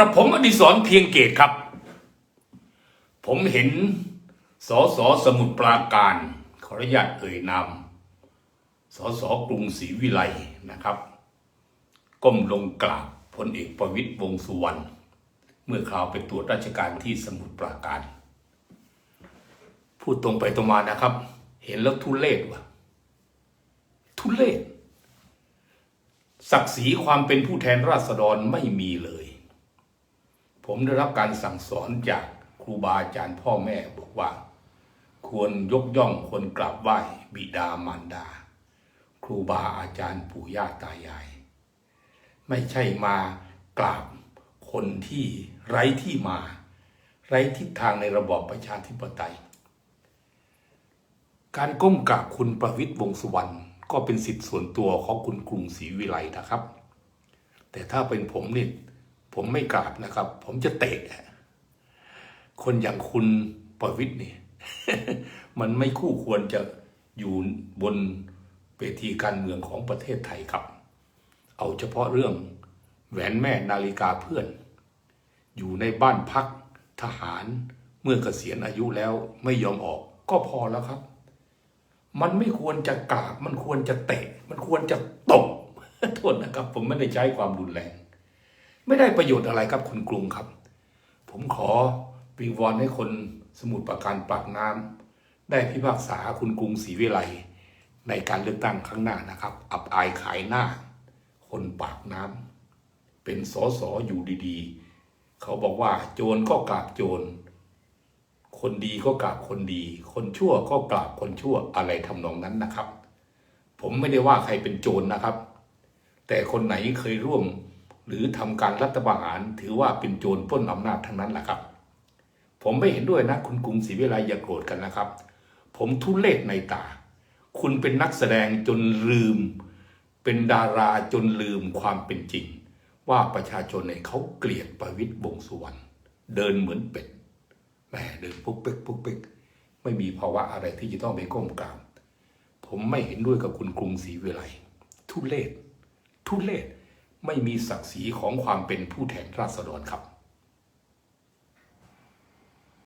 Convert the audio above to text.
กระผมอดิศรเพียงเกตครับ ผมเห็นสอสอสมุทรปราการ ขออนุญาตเอ่ยนามสอสอกรุงศรีวิไลนะครับ ก้มลงกราบพลเอกประวิตยวงสุวรรณเมื่อคราวไปตรวจราชการที่สมุทรปราการ พูดตรงไปตรงมานะครับ เห็นแล้วทุเลศว่ะ ทุเลศศักดิ์ศรีความเป็นผู้แทนราษฎรไม่มีเลย ผมได้รับการสั่งสอนจากครูบาอาจารย์พ่อแม่บอกว่า ควรยกย่องควรกราบไหว้บิดามารดา ครูบาอาจารย์ปู่ย่าตายาย ไม่ใช่มากราบคนที่ไร้ที่มา ไร้ทิศทางในระบอบประชาธิปไตย การก้มกราบคุณประวิตยวงษ์สุวรรณก็เป็นสิทธิ์ส่วนตัวของคุณกรุงศรีวิไลนะครับ แต่ถ้าเป็นผมเนี่ย ผมไม่กราบนะครับ ผมจะเตะ คนอย่างคุณปวิตยนี่ มันไม่คู่ควรจะอยู่บนเวทีการเมืองของประเทศไทยครับ เอาเฉพาะเรื่องแหวนแม่นาฬิกาเพื่อน อยู่ในบ้านพักทหารเมื่อเกษียณอายุแล้วไม่ยอมออกก็พอแล้วครับ มันไม่ควรจะกราบ มันควรจะเตะ มันควรจะตบโทษนะครับ ผมไม่ได้ใช้ความรุนแรง ไม่ได้ประโยชน์อะไรครับคุณกรุงครับ ผมขอวิงวอนให้คนสมุทรปราการปากน้ำได้พิพากษาคุณกรุงศรีวิไลในการเลือกตั้งครั้งหน้านะครับ อับอายขายหน้า คนปากน้ำเป็นสอสออยู่ดีๆ เขาบอกว่าโจรก็กราบโจร คนดีก็กราบคนดี คนชั่วก็กราบคนชั่วอะไรทำนองนั้นนะครับ ผมไม่ได้ว่าใครเป็นโจรนะครับ แต่คนไหนเคยร่วม หรือทำการรัฐประหารถือว่าเป็นโจรป้นอำนาจทั้งนั้นแหละครับ ผมไม่เห็นด้วยนะคุณกรุงศรีวิไลอย่าโกรธกันนะครับ ผมทุเลศในตา คุณเป็นนักแสดงจนลืม เป็นดาราจนลืมความเป็นจริง ว่าประชาชนเนี่ยเขาเกลียดประวิตยวงสุวรรณเดินเหมือนเป็ดแหมเดินปุ๊กเป๊กปุ๊กเป๊กไม่มีภาวะอะไรที่จะต้องไปก้มกราบผมไม่เห็นด้วยกับคุณกรุงศรีวิไลทุเลศทุเลศ ไม่มีศักดิ์ศรีของความเป็นผู้แทนราษฎรครับ